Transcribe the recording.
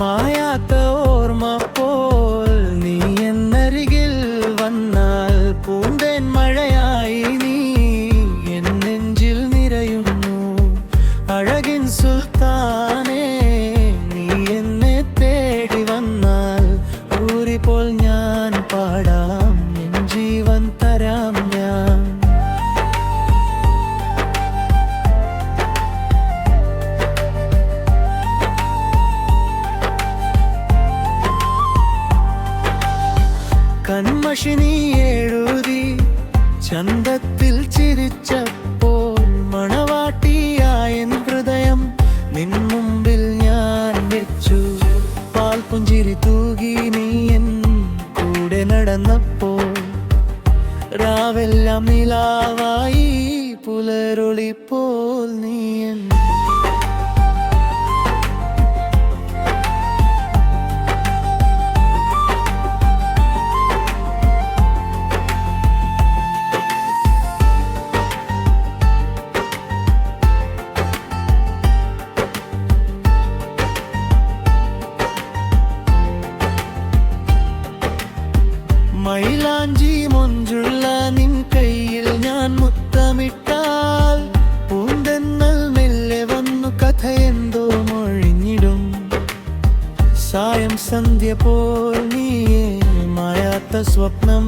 മായാത്ത ഓർമ്മ പോൽ നീ എന്നരികിൽ വന്നാൽ പൂന്തേൻ മഴയാ കൺമഷി നീ എഴുതി ചന്തത്തിൽ ചിരിച്ചപ്പോൾ മണവാട്ടിയായ ഹൃദയം നിൻ മുമ്പിൽ ഞാൻ വെച്ചു. പാൽപുഞ്ചിരി തൂകി നീ എൻ കൂടെ നടന്നപ്പോൾ രാവെല്ലാം നിലാവായി പുലരൊളിപ്പോൾ പോൽ നീ എൻ മൈലാഞ്ചി മൊഞ്ചുള്ള നിൻ കയ്യിൽ ഞാൻ മുത്തമിട്ടാൽ പൂന്തെന്നൽ മെല്ലെ വന്നു കഥ എന്തോ മൊഴിഞ്ഞിടും. സായം സന്ധ്യ പോൽ നീയേ മായാത്ത സ്വപ്നം